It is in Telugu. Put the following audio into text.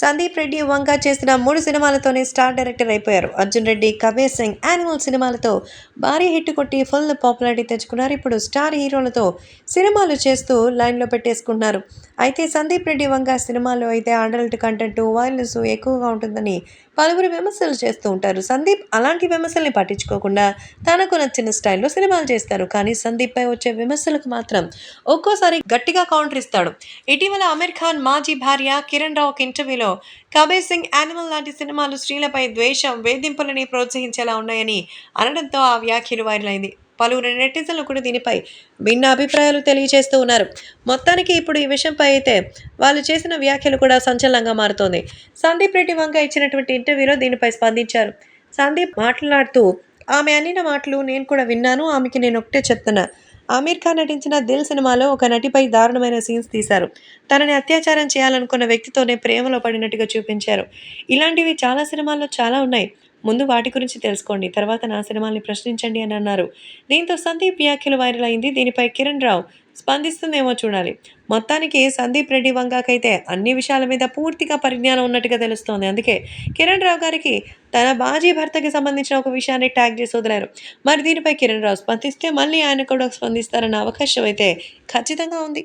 సందీప్ రెడ్డి వంక చేసిన మూడు సినిమాలతోనే స్టార్ డైరెక్టర్ అయిపోయారు. అర్జున్ రెడ్డి కబీర్ సింగ్ యానిమల్ సినిమాలతో భారీ హిట్ కొట్టి ఫుల్ పాపులారిటీ తెచ్చుకున్నారు. ఇప్పుడు స్టార్ హీరోలతో సినిమాలు చేస్తూ లైన్లో పెట్టేసుకుంటున్నారు. అయితే సందీప్ రెడ్డి వంక సినిమాలో అయితే అడల్ట్ కంటెంట్ వైలెన్స్ ఎక్కువగా ఉంటుందని పలువురు విమర్శలు చేస్తూ ఉంటారు. సందీప్ అలాంటి విమర్శల్ని పట్టించుకోకుండా తనకు నచ్చిన స్టైల్లో సినిమాలు చేస్తారు. కానీ సందీప్పై వచ్చే విమర్శలకు మాత్రం ఒక్కోసారి గట్టిగా కౌంటర్ ఇస్తాడు. ఇటీవల అమీర్ ఖాన్ మాజీ భార్య కిరణ్ రావుకి ఇంటర్వ్యూలో కబీర్ సింగ్ యానిమల్ లాంటి సినిమాలు స్త్రీలపై ద్వేషం వేధింపులని ప్రోత్సహించేలా ఉన్నాయని అనడంతో ఆ వ్యాఖ్యలు వైరల్ అయింది. పలువురు నెటిజన్లు కూడా దీనిపై భిన్న అభిప్రాయాలు తెలియజేస్తూ ఉన్నారు. మొత్తానికి ఇప్పుడు ఈ విషయంపై అయితే వాళ్ళు చేసిన వ్యాఖ్యలు కూడా సంచలనంగా మారుతోంది. సందీప్ రెడ్డి వంక ఇచ్చినటువంటి ఇంటర్వ్యూలో దీనిపై స్పందించారు. సందీప్ మాట్లాడుతూ ఆమె అనిన మాటలు నేను కూడా విన్నాను ఆమెకి నేను ఒకటే చెప్తున్నా. ఆమీర్ ఖాన్ నటించిన దిల్ సినిమాలో ఒక నటిపై దారుణమైన సీన్స్ తీశారు. తనని అత్యాచారం చేయాలనుకున్న వ్యక్తితోనే ప్రేమలో పడినట్టుగా చూపించారు. ఇలాంటివి చాలా సినిమాల్లో చాలా ఉన్నాయి. ముందు వాటి గురించి తెలుసుకోండి తర్వాత నా సినిమాల్ని ప్రశ్నించండి అని అన్నారు. దీంతో సందీప్ వ్యాఖ్యలు వైరల్ అయింది. దీనిపై కిరణ్ రావు స్పందిస్తుందేమో చూడాలి. మొత్తానికి సందీప్ రెడ్డి వంగాకైతే అన్ని విషయాల మీద పూర్తిగా పరిజ్ఞానం ఉన్నట్టుగా తెలుస్తోంది. అందుకే కిరణ్ రావు గారికి తన బాజీ భర్తకి సంబంధించిన ఒక విషయాన్ని ట్యాగ్ చేసి వదిలారు. మరి దీనిపై కిరణ్ రావు స్పందిస్తే మళ్ళీ ఆయన కూడా స్పందిస్తారన్న అవకాశం అయితే ఖచ్చితంగా ఉంది.